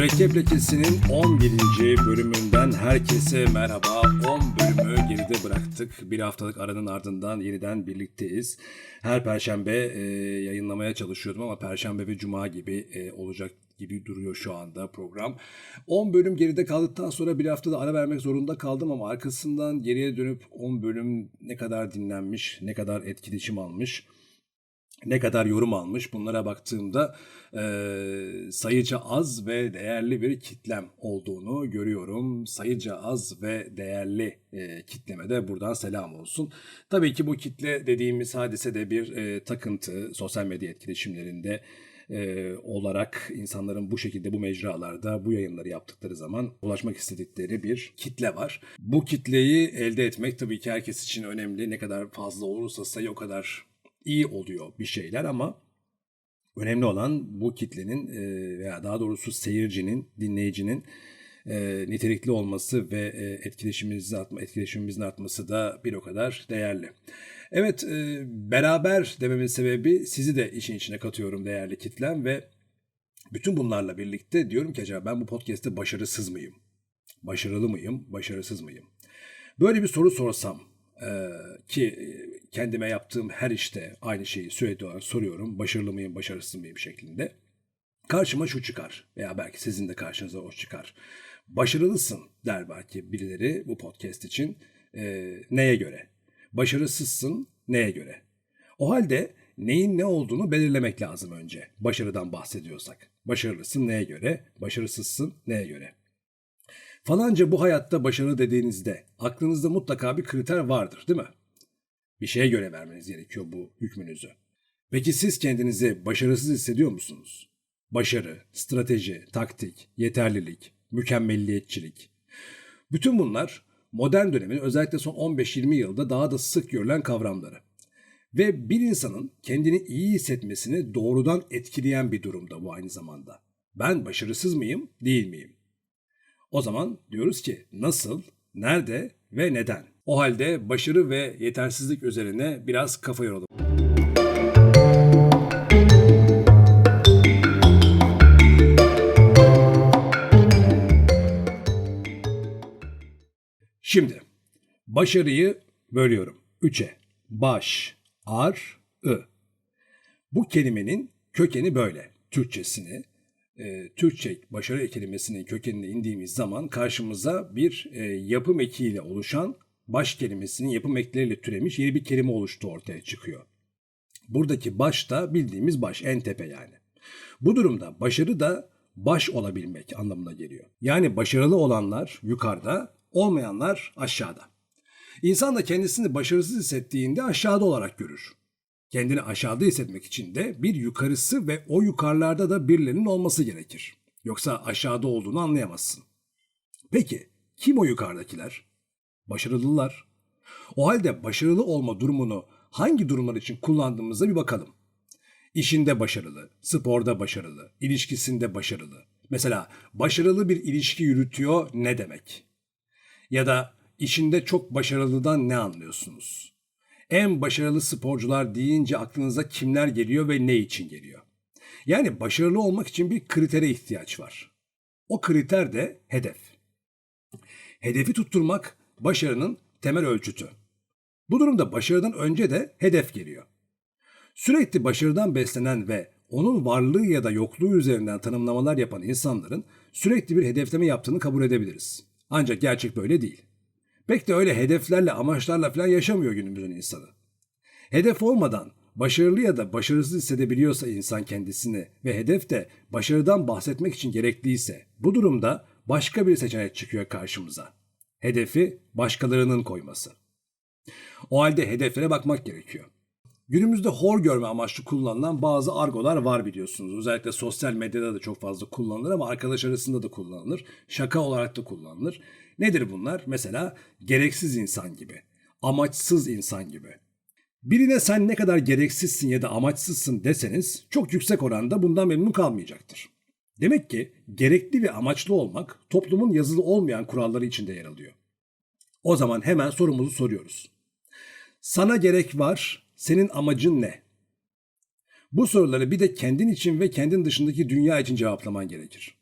Mürekkep Lekesi'nin 11. bölümünden herkese merhaba. 10 bölümü geride bıraktık. Bir haftalık aranın ardından yeniden birlikteyiz. Her perşembe e, yayınlamaya çalışıyordum ama perşembe ve cuma gibi e, olacak gibi duruyor şu anda program. 10 bölüm geride kaldıktan sonra bir haftada ara vermek zorunda kaldım ama arkasından geriye dönüp 10 bölüm ne kadar dinlenmiş, ne kadar etkileşim almış ne kadar yorum almış bunlara baktığımda e, sayıca az ve değerli bir kitlem olduğunu görüyorum. Sayıca az ve değerli e, kitleme de buradan selam olsun. Tabii ki bu kitle dediğimiz hadise de bir e, takıntı sosyal medya etkileşimlerinde e, olarak insanların bu şekilde bu mecralarda bu yayınları yaptıkları zaman ulaşmak istedikleri bir kitle var. Bu kitleyi elde etmek tabii ki herkes için önemli. Ne kadar fazla olursa sayı o kadar iyi oluyor bir şeyler ama önemli olan bu kitlenin e, veya daha doğrusu seyircinin, dinleyicinin e, nitelikli olması ve e, etkileşimimizin, artma, etkileşimimizin artması da bir o kadar değerli. Evet, beraber dememin sebebi sizi de işin içine katıyorum değerli kitlem ve bütün bunlarla birlikte diyorum ki acaba ben bu podcast'te başarısız mıyım? Başarılı mıyım, başarısız mıyım? Böyle bir soru sorsam ki kendime yaptığım her işte aynı şeyi sürekli olarak soruyorum. Başarılı mıyım, başarısız mıyım şeklinde. Karşıma şu çıkar veya belki sizin de karşınıza o çıkar. Başarılısın der belki birileri bu podcast için. Ee, neye göre? Başarısızsın neye göre? O halde neyin ne olduğunu belirlemek lazım önce. Başarıdan bahsediyorsak. Başarılısın neye göre? Başarısızsın neye göre? Falanca bu hayatta başarı dediğinizde aklınızda mutlaka bir kriter vardır değil mi? Bir şeye göre vermeniz gerekiyor bu hükmünüzü. Peki siz kendinizi başarısız hissediyor musunuz? Başarı, strateji, taktik, yeterlilik, mükemmelliyetçilik. Bütün bunlar modern dönemin özellikle son 15-20 yılda daha da sık görülen kavramları. Ve bir insanın kendini iyi hissetmesini doğrudan etkileyen bir durumda bu aynı zamanda. Ben başarısız mıyım, değil miyim? O zaman diyoruz ki nasıl, nerede ve neden? O halde başarı ve yetersizlik üzerine biraz kafa yoralım. Şimdi başarıyı bölüyorum. Üçe. Baş, ar, ı. Bu kelimenin kökeni böyle. Türkçesini e, Türkçe başarı kelimesinin kökenine indiğimiz zaman karşımıza bir e, yapım ekiyle oluşan baş kelimesinin yapım ekleriyle türemiş yeni bir kelime oluştu ortaya çıkıyor. Buradaki baş da bildiğimiz baş, en tepe yani. Bu durumda başarı da baş olabilmek anlamına geliyor. Yani başarılı olanlar yukarıda, olmayanlar aşağıda. İnsan da kendisini başarısız hissettiğinde aşağıda olarak görür. Kendini aşağıda hissetmek için de bir yukarısı ve o yukarılarda da birilerinin olması gerekir. Yoksa aşağıda olduğunu anlayamazsın. Peki kim o yukarıdakiler? Başarılılar. O halde başarılı olma durumunu hangi durumlar için kullandığımıza bir bakalım. İşinde başarılı, sporda başarılı, ilişkisinde başarılı. Mesela başarılı bir ilişki yürütüyor ne demek? Ya da işinde çok başarılıdan ne anlıyorsunuz? En başarılı sporcular deyince aklınıza kimler geliyor ve ne için geliyor? Yani başarılı olmak için bir kritere ihtiyaç var. O kriter de hedef. Hedefi tutturmak başarının temel ölçütü. Bu durumda başarıdan önce de hedef geliyor. Sürekli başarıdan beslenen ve onun varlığı ya da yokluğu üzerinden tanımlamalar yapan insanların sürekli bir hedefleme yaptığını kabul edebiliriz. Ancak gerçek böyle değil. Pek de öyle hedeflerle, amaçlarla falan yaşamıyor günümüzün insanı. Hedef olmadan başarılı ya da başarısız hissedebiliyorsa insan kendisini ve hedef de başarıdan bahsetmek için gerekliyse bu durumda başka bir seçenek çıkıyor karşımıza. Hedefi başkalarının koyması. O halde hedeflere bakmak gerekiyor. Günümüzde hor görme amaçlı kullanılan bazı argolar var biliyorsunuz. Özellikle sosyal medyada da çok fazla kullanılır ama arkadaş arasında da kullanılır. Şaka olarak da kullanılır. Nedir bunlar? Mesela gereksiz insan gibi, amaçsız insan gibi. Birine sen ne kadar gereksizsin ya da amaçsızsın deseniz çok yüksek oranda bundan memnun kalmayacaktır. Demek ki gerekli ve amaçlı olmak toplumun yazılı olmayan kuralları içinde yer alıyor. O zaman hemen sorumuzu soruyoruz. Sana gerek var, senin amacın ne? Bu soruları bir de kendin için ve kendin dışındaki dünya için cevaplaman gerekir.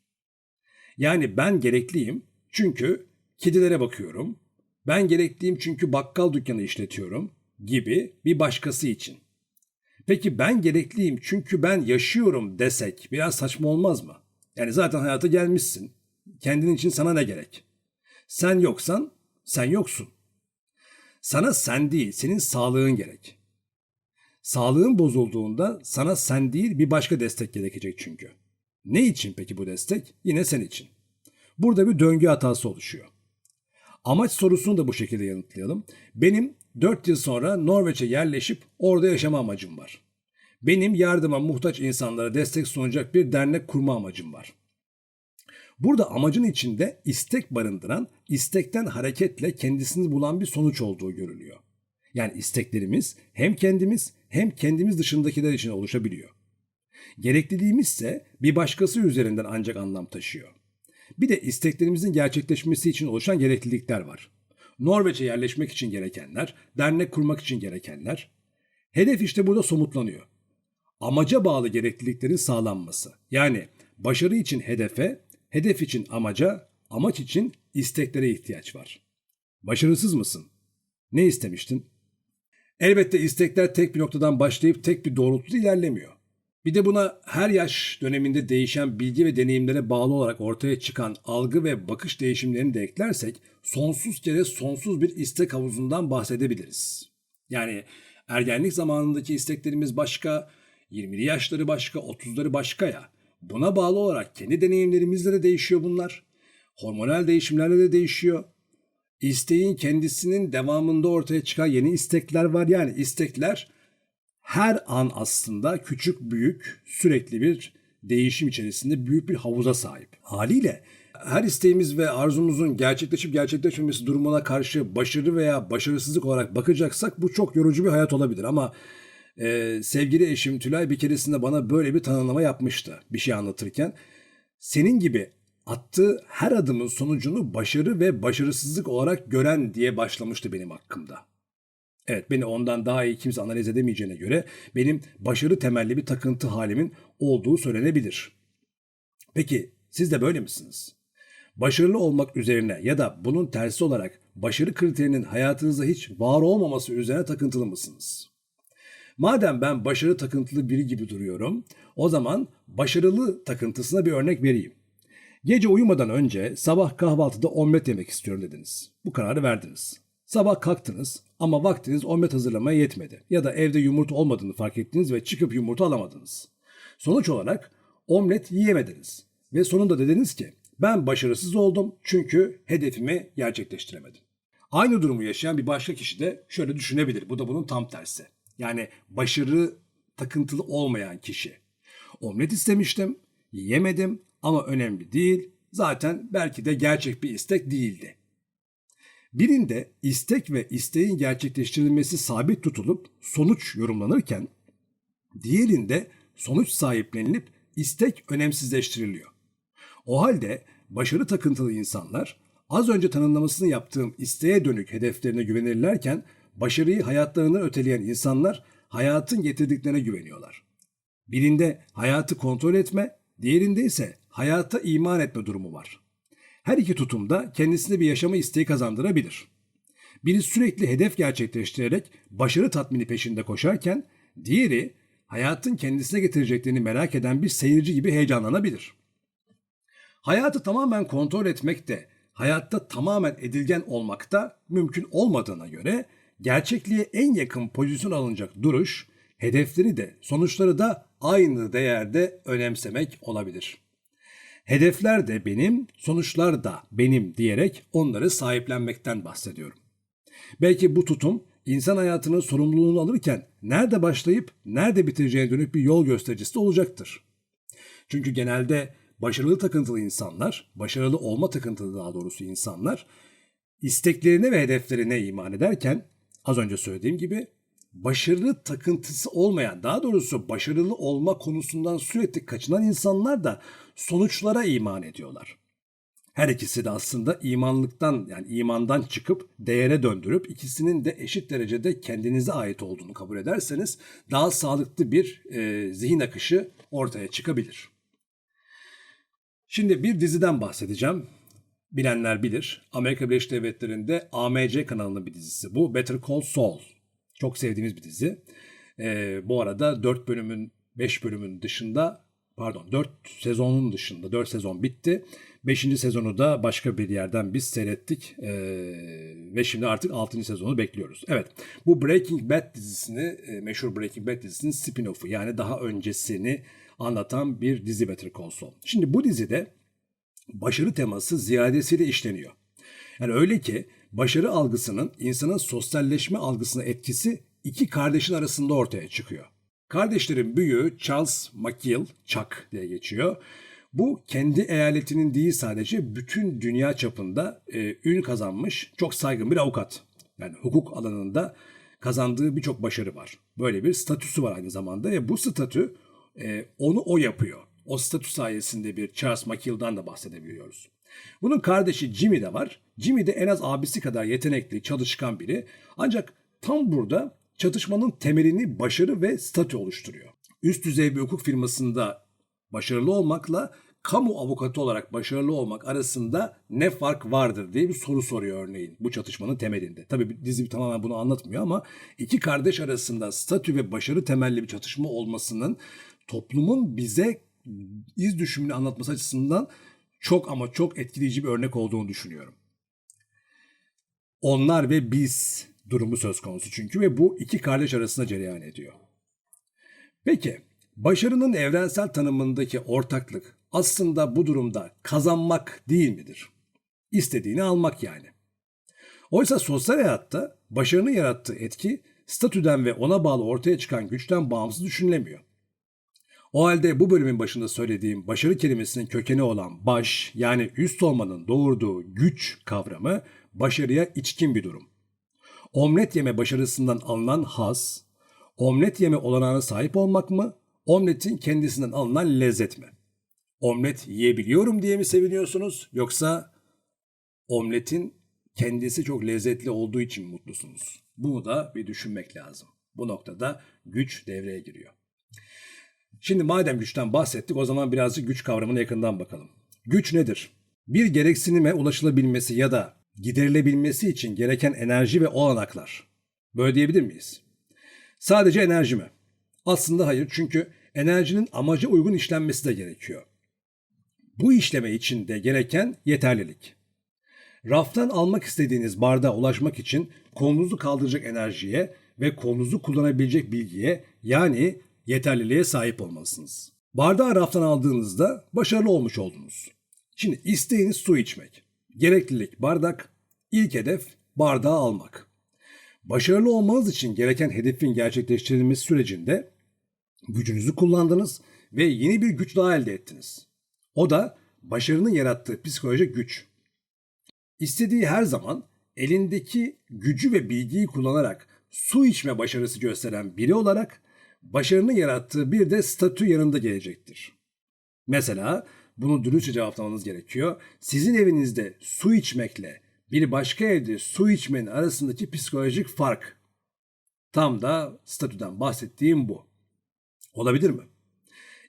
Yani ben gerekliyim çünkü kedilere bakıyorum. Ben gerekliyim çünkü bakkal dükkanı işletiyorum gibi bir başkası için. Peki ben gerekliyim çünkü ben yaşıyorum desek biraz saçma olmaz mı? Yani zaten hayata gelmişsin. Kendin için sana ne gerek? Sen yoksan sen yoksun. Sana sen değil, senin sağlığın gerek. Sağlığın bozulduğunda sana sen değil bir başka destek gerekecek çünkü. Ne için peki bu destek? Yine sen için. Burada bir döngü hatası oluşuyor. Amaç sorusunu da bu şekilde yanıtlayalım. Benim 4 yıl sonra Norveç'e yerleşip orada yaşama amacım var. Benim yardıma muhtaç insanlara destek sunacak bir dernek kurma amacım var. Burada amacın içinde istek barındıran, istekten hareketle kendisini bulan bir sonuç olduğu görülüyor. Yani isteklerimiz hem kendimiz hem kendimiz dışındakiler için oluşabiliyor. Gerekliliğimiz ise bir başkası üzerinden ancak anlam taşıyor. Bir de isteklerimizin gerçekleşmesi için oluşan gereklilikler var. Norveç'e yerleşmek için gerekenler, dernek kurmak için gerekenler. Hedef işte burada somutlanıyor. Amaca bağlı gerekliliklerin sağlanması. Yani başarı için hedefe, hedef için amaca, amaç için isteklere ihtiyaç var. Başarısız mısın? Ne istemiştin? Elbette istekler tek bir noktadan başlayıp tek bir doğrultuda ilerlemiyor. Bir de buna her yaş döneminde değişen bilgi ve deneyimlere bağlı olarak ortaya çıkan algı ve bakış değişimlerini de eklersek sonsuz kere sonsuz bir istek havuzundan bahsedebiliriz. Yani ergenlik zamanındaki isteklerimiz başka, 20'li yaşları başka, 30'ları başka ya. Buna bağlı olarak kendi deneyimlerimizle de değişiyor bunlar. Hormonal değişimlerle de değişiyor. İsteğin kendisinin devamında ortaya çıkan yeni istekler var. Yani istekler her an aslında küçük büyük sürekli bir değişim içerisinde büyük bir havuza sahip. Haliyle her isteğimiz ve arzumuzun gerçekleşip gerçekleşmemesi durumuna karşı başarı veya başarısızlık olarak bakacaksak bu çok yorucu bir hayat olabilir ama e, sevgili eşim Tülay bir keresinde bana böyle bir tanımlama yapmıştı bir şey anlatırken. Senin gibi attığı her adımın sonucunu başarı ve başarısızlık olarak gören diye başlamıştı benim hakkımda. Evet beni ondan daha iyi kimse analiz edemeyeceğine göre benim başarı temelli bir takıntı halimin olduğu söylenebilir. Peki siz de böyle misiniz? Başarılı olmak üzerine ya da bunun tersi olarak başarı kriterinin hayatınızda hiç var olmaması üzerine takıntılı mısınız? Madem ben başarı takıntılı biri gibi duruyorum, o zaman başarılı takıntısına bir örnek vereyim. Gece uyumadan önce sabah kahvaltıda omlet yemek istiyorum dediniz. Bu kararı verdiniz. Sabah kalktınız ama vaktiniz omlet hazırlamaya yetmedi. Ya da evde yumurta olmadığını fark ettiniz ve çıkıp yumurta alamadınız. Sonuç olarak omlet yiyemediniz. Ve sonunda dediniz ki ben başarısız oldum çünkü hedefimi gerçekleştiremedim. Aynı durumu yaşayan bir başka kişi de şöyle düşünebilir. Bu da bunun tam tersi. Yani başarı takıntılı olmayan kişi. Omlet istemiştim, yiyemedim ama önemli değil. Zaten belki de gerçek bir istek değildi. Birinde istek ve isteğin gerçekleştirilmesi sabit tutulup sonuç yorumlanırken diğerinde sonuç sahiplenilip istek önemsizleştiriliyor. O halde başarı takıntılı insanlar az önce tanımlamasını yaptığım isteğe dönük hedeflerine güvenirlerken başarıyı hayatlarından öteleyen insanlar hayatın getirdiklerine güveniyorlar. Birinde hayatı kontrol etme, diğerinde ise hayata iman etme durumu var. Her iki tutumda kendisine bir yaşama isteği kazandırabilir. Biri sürekli hedef gerçekleştirerek başarı tatmini peşinde koşarken, diğeri hayatın kendisine getireceklerini merak eden bir seyirci gibi heyecanlanabilir. Hayatı tamamen kontrol etmek de hayatta tamamen edilgen olmak da mümkün olmadığına göre gerçekliğe en yakın pozisyon alınacak duruş, hedefleri de sonuçları da aynı değerde önemsemek olabilir. Hedefler de benim, sonuçlar da benim diyerek onları sahiplenmekten bahsediyorum. Belki bu tutum insan hayatının sorumluluğunu alırken nerede başlayıp nerede bitireceğine dönük bir yol göstericisi olacaktır. Çünkü genelde başarılı takıntılı insanlar, başarılı olma takıntılı daha doğrusu insanlar isteklerine ve hedeflerine iman ederken az önce söylediğim gibi başarılı takıntısı olmayan, daha doğrusu başarılı olma konusundan sürekli kaçınan insanlar da sonuçlara iman ediyorlar. Her ikisi de aslında imanlıktan yani imandan çıkıp değere döndürüp ikisinin de eşit derecede kendinize ait olduğunu kabul ederseniz daha sağlıklı bir e, zihin akışı ortaya çıkabilir. Şimdi bir diziden bahsedeceğim. Bilenler bilir. Amerika Birleşik Devletleri'nde AMC kanalının bir dizisi bu. Better Call Saul. Çok sevdiğimiz bir dizi. Ee, bu arada 4 bölümün 5 bölümün dışında pardon 4 sezonun dışında 4 sezon bitti. 5. sezonu da başka bir yerden biz seyrettik. Ee, ve şimdi artık 6. sezonu bekliyoruz. Evet bu Breaking Bad dizisini e, meşhur Breaking Bad dizisinin spin-off'u yani daha öncesini anlatan bir dizi Better Call Saul. Şimdi bu dizide başarı teması ziyadesiyle işleniyor. Yani öyle ki başarı algısının insanın sosyalleşme algısına etkisi iki kardeşin arasında ortaya çıkıyor. Kardeşlerin büyüğü Charles McGill, Chuck diye geçiyor. Bu kendi eyaletinin değil sadece bütün dünya çapında e, ün kazanmış çok saygın bir avukat. Yani hukuk alanında kazandığı birçok başarı var. Böyle bir statüsü var aynı zamanda ve bu statü e, onu o yapıyor. O statü sayesinde bir Charles McGill'dan da bahsedebiliyoruz. Bunun kardeşi Jimmy de var. Jimmy de en az abisi kadar yetenekli, çalışkan biri. Ancak tam burada çatışmanın temelini başarı ve statü oluşturuyor. Üst düzey bir hukuk firmasında başarılı olmakla kamu avukatı olarak başarılı olmak arasında ne fark vardır diye bir soru soruyor örneğin bu çatışmanın temelinde. Tabii dizi tamamen bunu anlatmıyor ama iki kardeş arasında statü ve başarı temelli bir çatışma olmasının toplumun bize iz düşümünü anlatması açısından çok ama çok etkileyici bir örnek olduğunu düşünüyorum. Onlar ve biz durumu söz konusu çünkü ve bu iki kardeş arasında cereyan ediyor. Peki başarının evrensel tanımındaki ortaklık aslında bu durumda kazanmak değil midir? İstediğini almak yani. Oysa sosyal hayatta başarının yarattığı etki statüden ve ona bağlı ortaya çıkan güçten bağımsız düşünülemiyor. O halde bu bölümün başında söylediğim başarı kelimesinin kökeni olan baş yani üst olmanın doğurduğu güç kavramı başarıya içkin bir durum. Omlet yeme başarısından alınan haz, omlet yeme olanağına sahip olmak mı, omletin kendisinden alınan lezzet mi? Omlet yiyebiliyorum diye mi seviniyorsunuz yoksa omletin kendisi çok lezzetli olduğu için mutlusunuz? Bunu da bir düşünmek lazım. Bu noktada güç devreye giriyor. Şimdi madem güçten bahsettik o zaman birazcık güç kavramına yakından bakalım. Güç nedir? Bir gereksinime ulaşılabilmesi ya da giderilebilmesi için gereken enerji ve olanaklar. Böyle diyebilir miyiz? Sadece enerji mi? Aslında hayır çünkü enerjinin amaca uygun işlenmesi de gerekiyor. Bu işleme için de gereken yeterlilik. Raftan almak istediğiniz bardağa ulaşmak için kolunuzu kaldıracak enerjiye ve kolunuzu kullanabilecek bilgiye yani yeterliliğe sahip olmalısınız. Bardağı raftan aldığınızda başarılı olmuş oldunuz. Şimdi isteğiniz su içmek. Gereklilik bardak, ilk hedef bardağı almak. Başarılı olmanız için gereken hedefin gerçekleştirilmesi sürecinde gücünüzü kullandınız ve yeni bir güç daha elde ettiniz. O da başarının yarattığı psikolojik güç. İstediği her zaman elindeki gücü ve bilgiyi kullanarak su içme başarısı gösteren biri olarak başarının yarattığı bir de statü yanında gelecektir. Mesela bunu dürüstçe cevaplamanız gerekiyor. Sizin evinizde su içmekle bir başka evde su içmenin arasındaki psikolojik fark tam da statüden bahsettiğim bu. Olabilir mi?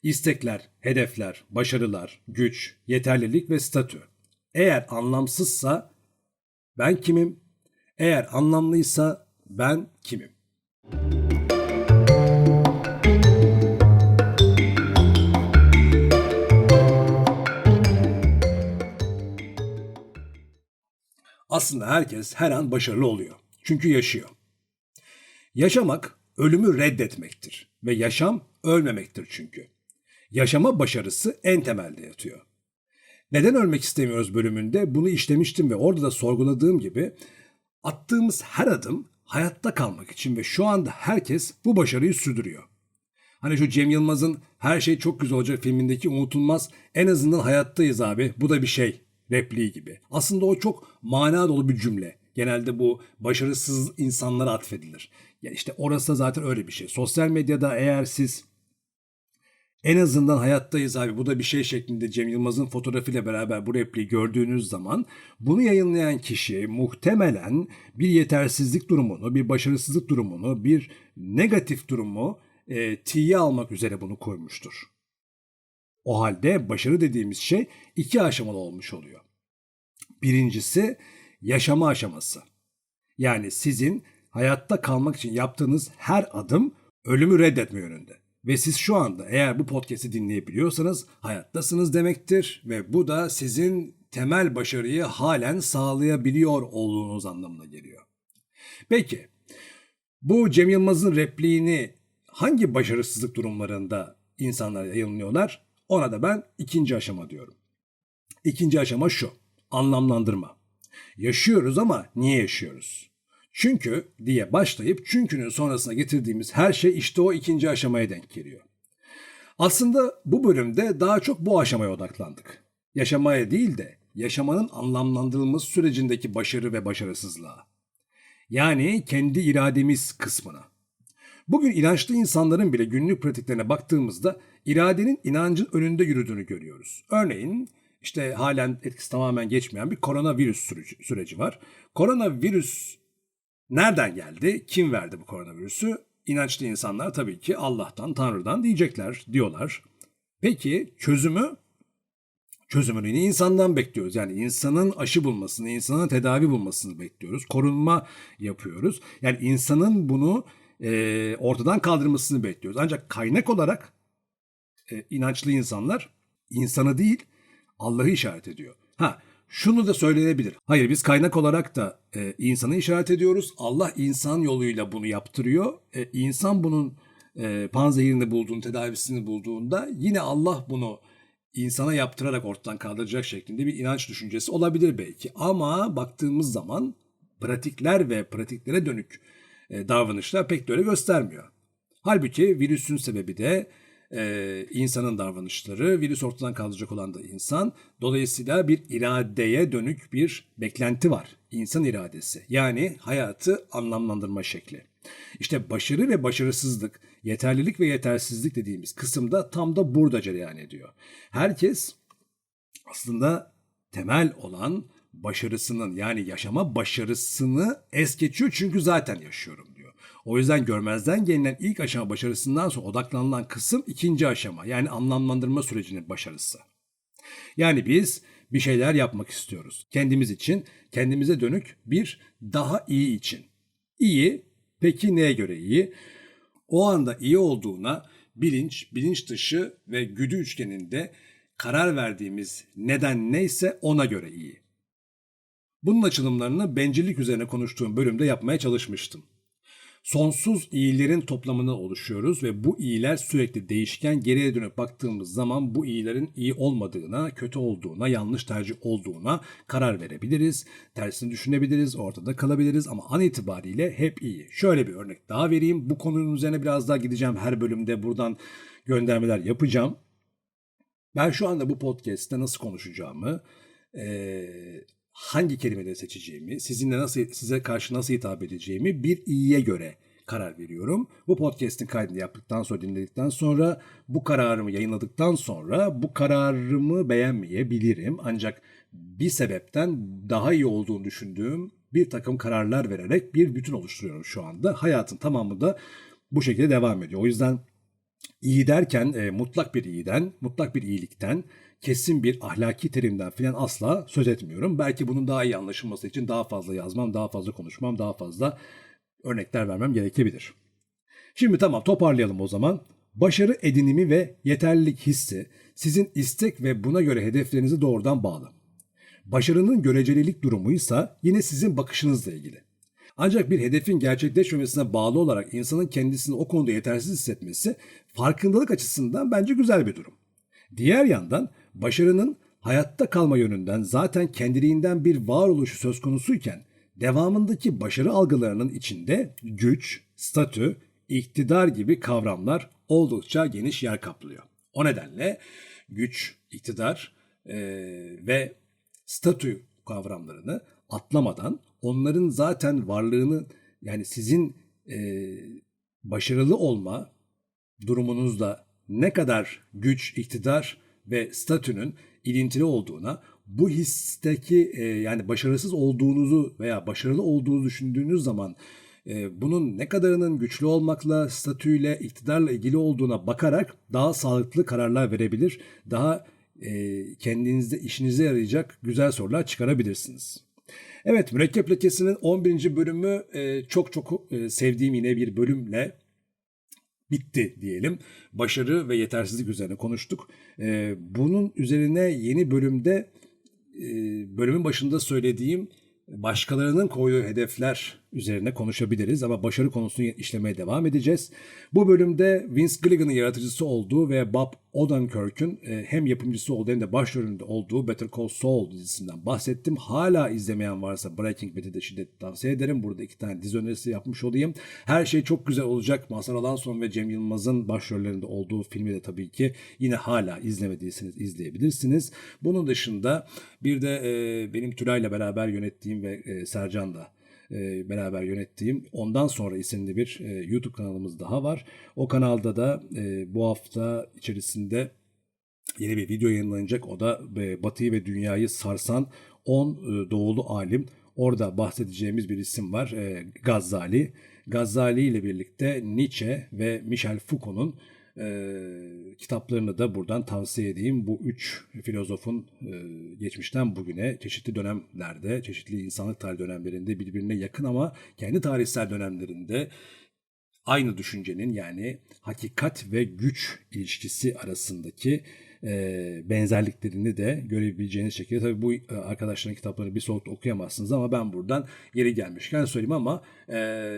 İstekler, hedefler, başarılar, güç, yeterlilik ve statü. Eğer anlamsızsa ben kimim? Eğer anlamlıysa ben kimim? Aslında herkes her an başarılı oluyor. Çünkü yaşıyor. Yaşamak ölümü reddetmektir ve yaşam ölmemektir çünkü. Yaşama başarısı en temelde yatıyor. Neden ölmek istemiyoruz bölümünde bunu işlemiştim ve orada da sorguladığım gibi attığımız her adım hayatta kalmak için ve şu anda herkes bu başarıyı sürdürüyor. Hani şu Cem Yılmaz'ın Her Şey Çok Güzel Olacak filmindeki unutulmaz en azından hayattayız abi bu da bir şey repliği gibi. Aslında o çok mana dolu bir cümle. Genelde bu başarısız insanlara atfedilir. Yani işte orası da zaten öyle bir şey. Sosyal medyada eğer siz en azından hayattayız abi bu da bir şey şeklinde Cem Yılmaz'ın fotoğrafıyla beraber bu repliği gördüğünüz zaman bunu yayınlayan kişi muhtemelen bir yetersizlik durumunu, bir başarısızlık durumunu, bir negatif durumu e, tiye almak üzere bunu koymuştur. O halde başarı dediğimiz şey iki aşamalı olmuş oluyor. Birincisi yaşama aşaması. Yani sizin hayatta kalmak için yaptığınız her adım ölümü reddetme yönünde. Ve siz şu anda eğer bu podcast'i dinleyebiliyorsanız hayattasınız demektir ve bu da sizin temel başarıyı halen sağlayabiliyor olduğunuz anlamına geliyor. Peki bu Cem Yılmaz'ın repliğini hangi başarısızlık durumlarında insanlar yayınlıyorlar? Ona da ben ikinci aşama diyorum. İkinci aşama şu. Anlamlandırma. Yaşıyoruz ama niye yaşıyoruz? Çünkü diye başlayıp çünkünün sonrasına getirdiğimiz her şey işte o ikinci aşamaya denk geliyor. Aslında bu bölümde daha çok bu aşamaya odaklandık. Yaşamaya değil de yaşamanın anlamlandırılması sürecindeki başarı ve başarısızlığa. Yani kendi irademiz kısmına. Bugün inançlı insanların bile günlük pratiklerine baktığımızda iradenin inancın önünde yürüdüğünü görüyoruz. Örneğin işte halen etkisi tamamen geçmeyen bir koronavirüs süreci, var. Koronavirüs nereden geldi? Kim verdi bu koronavirüsü? İnançlı insanlar tabii ki Allah'tan, Tanrı'dan diyecekler, diyorlar. Peki çözümü? Çözümünü yine insandan bekliyoruz. Yani insanın aşı bulmasını, insanın tedavi bulmasını bekliyoruz. Korunma yapıyoruz. Yani insanın bunu e, ortadan kaldırmasını bekliyoruz. Ancak kaynak olarak e, inançlı insanlar insanı değil Allah'ı işaret ediyor. Ha şunu da söylenebilir. Hayır biz kaynak olarak da e, insanı işaret ediyoruz. Allah insan yoluyla bunu yaptırıyor. E, insan bunun e, panzehirini bulduğunu, tedavisini bulduğunda yine Allah bunu insana yaptırarak ortadan kaldıracak şeklinde bir inanç düşüncesi olabilir belki. Ama baktığımız zaman pratikler ve pratiklere dönük e, davranışlar pek de öyle göstermiyor. Halbuki virüsün sebebi de e, insanın davranışları, virüs ortadan kaldıracak olan da insan. Dolayısıyla bir iradeye dönük bir beklenti var. İnsan iradesi. Yani hayatı anlamlandırma şekli. İşte başarı ve başarısızlık, yeterlilik ve yetersizlik dediğimiz kısımda tam da burada cereyan ediyor. Herkes aslında temel olan başarısının yani yaşama başarısını es geçiyor çünkü zaten yaşıyorum diyor. O yüzden görmezden gelinen ilk aşama başarısından sonra odaklanılan kısım ikinci aşama yani anlamlandırma sürecinin başarısı. Yani biz bir şeyler yapmak istiyoruz. Kendimiz için, kendimize dönük bir daha iyi için. İyi, peki neye göre iyi? O anda iyi olduğuna bilinç, bilinç dışı ve güdü üçgeninde karar verdiğimiz neden neyse ona göre iyi. Bunun açılımlarını bencillik üzerine konuştuğum bölümde yapmaya çalışmıştım. Sonsuz iyilerin toplamını oluşuyoruz ve bu iyiler sürekli değişken geriye dönüp baktığımız zaman bu iyilerin iyi olmadığına, kötü olduğuna, yanlış tercih olduğuna karar verebiliriz. Tersini düşünebiliriz, ortada kalabiliriz ama an itibariyle hep iyi. Şöyle bir örnek daha vereyim. Bu konunun üzerine biraz daha gideceğim. Her bölümde buradan göndermeler yapacağım. Ben şu anda bu podcast'te nasıl konuşacağımı, hangi kelimeleri seçeceğimi, sizinle nasıl size karşı nasıl hitap edeceğimi bir iyiye göre karar veriyorum. Bu podcast'in kaydını yaptıktan sonra dinledikten sonra bu kararımı yayınladıktan sonra bu kararımı beğenmeyebilirim. Ancak bir sebepten daha iyi olduğunu düşündüğüm bir takım kararlar vererek bir bütün oluşturuyorum şu anda. Hayatın tamamı da bu şekilde devam ediyor. O yüzden iyi derken e, mutlak bir iyiden, mutlak bir iyilikten, kesin bir ahlaki terimden filan asla söz etmiyorum. Belki bunun daha iyi anlaşılması için daha fazla yazmam, daha fazla konuşmam, daha fazla örnekler vermem gerekebilir. Şimdi tamam toparlayalım o zaman. Başarı edinimi ve yeterlilik hissi sizin istek ve buna göre hedeflerinizi doğrudan bağlı. Başarının görecelilik durumuysa yine sizin bakışınızla ilgili. Ancak bir hedefin gerçekleşmemesine bağlı olarak insanın kendisini o konuda yetersiz hissetmesi farkındalık açısından bence güzel bir durum. Diğer yandan başarının hayatta kalma yönünden zaten kendiliğinden bir varoluşu söz konusuyken devamındaki başarı algılarının içinde güç, statü, iktidar gibi kavramlar oldukça geniş yer kaplıyor. O nedenle güç, iktidar e, ve statü kavramlarını atlamadan onların zaten varlığını yani sizin e, başarılı olma durumunuzda ne kadar güç, iktidar ve statünün ilintili olduğuna, bu histeki e, yani başarısız olduğunuzu veya başarılı olduğunuzu düşündüğünüz zaman e, bunun ne kadarının güçlü olmakla, statüyle, iktidarla ilgili olduğuna bakarak daha sağlıklı kararlar verebilir, daha e, kendinizde işinize yarayacak güzel sorular çıkarabilirsiniz. Evet, Mürekkep Lekesi'nin 11. bölümü e, çok çok e, sevdiğim yine bir bölümle bitti diyelim. Başarı ve yetersizlik üzerine konuştuk. E, bunun üzerine yeni bölümde e, bölümün başında söylediğim başkalarının koyduğu hedefler üzerine konuşabiliriz ama başarı konusunu işlemeye devam edeceğiz. Bu bölümde Vince Gilligan'ın yaratıcısı olduğu ve Bob Odenkirk'ün e, hem yapımcısı olduğu hem de başrolünde olduğu Better Call Saul dizisinden bahsettim. Hala izlemeyen varsa Breaking Bad'i de şiddetle tavsiye ederim. Burada iki tane dizi önerisi yapmış olayım. Her şey çok güzel olacak. Mazhar Alanson ve Cem Yılmaz'ın başrollerinde olduğu filmi de tabii ki yine hala izlemediyseniz izleyebilirsiniz. Bunun dışında bir de e, benim Tülay'la beraber yönettiğim ve e, Sercan'la e, beraber yönettiğim Ondan Sonra isimli bir e, YouTube kanalımız daha var. O kanalda da e, bu hafta içerisinde yeni bir video yayınlanacak. O da Batı'yı ve dünyayı sarsan 10 e, doğulu alim. Orada bahsedeceğimiz bir isim var. E, Gazali. Gazali ile birlikte Nietzsche ve Michel Foucault'un e, kitaplarını da buradan tavsiye edeyim. Bu üç filozofun e, geçmişten bugüne çeşitli dönemlerde, çeşitli insanlık tarihi dönemlerinde birbirine yakın ama kendi tarihsel dönemlerinde aynı düşüncenin yani hakikat ve güç ilişkisi arasındaki benzerliklerini de görebileceğiniz şekilde. Tabii bu e, arkadaşların kitaplarını bir solukta okuyamazsınız ama ben buradan yeri gelmişken söyleyeyim ama e,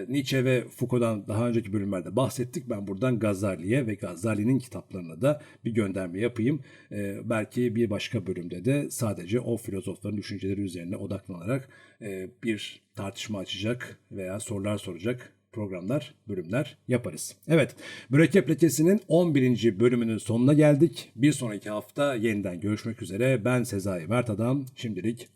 Nietzsche ve Foucault'dan daha önceki bölümlerde bahsettik. Ben buradan Gazali'ye ve Gazali'nin kitaplarına da bir gönderme yapayım. E, belki bir başka bölümde de sadece o filozofların düşünceleri üzerine odaklanarak e, bir tartışma açacak veya sorular soracak programlar, bölümler yaparız. Evet, Mürekkep Lekesi'nin 11. bölümünün sonuna geldik. Bir sonraki hafta yeniden görüşmek üzere. Ben Sezai Mert Adam. Şimdilik